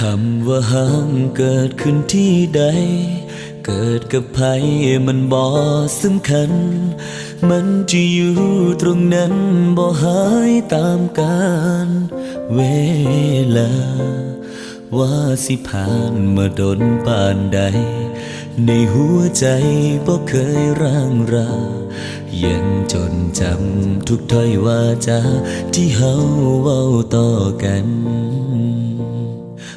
คำว่าห้างเกิดขึ้นที่ใด เกิดกับใครมันบ่สำคัญ มันจะอยู่ตรงนั้นบ่หายตามกาลเวลา ว่าสิผ่านมาดนปานใด ในหัวใจบ่เคยร่างรายังจนจำทุกถ้อยว่าจาที่เฮาเว้าต่อกัน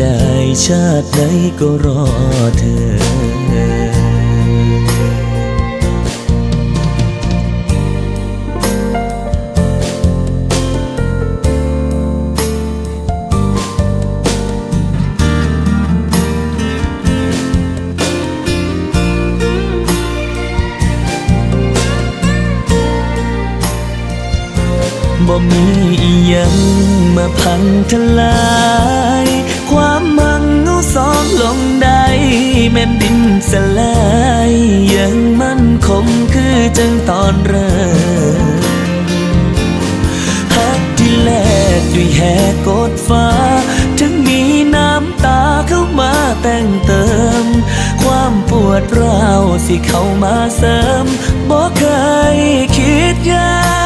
ได้ชาติไหนก็รอเธอ บ่มีอีหยังมาพังทลาย ลงได้แม่นดินสลายยังมั่นคงคือจังตอนเริ่มฮักที่แลกด้วยแหกกดฟ้า ถึงมีน้ำตาเข้ามาแต่งเติม ความปวดร้าวสิเข้ามาเสริมบอกเคยคิดยา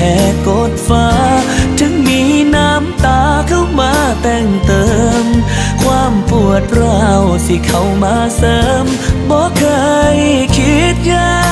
แค่กดฟ้า ถึงมีน้ำตาเข้ามาแต่งเติม ความปวดร้าวสิเข้ามาเสริมบ่เคยคิดยัง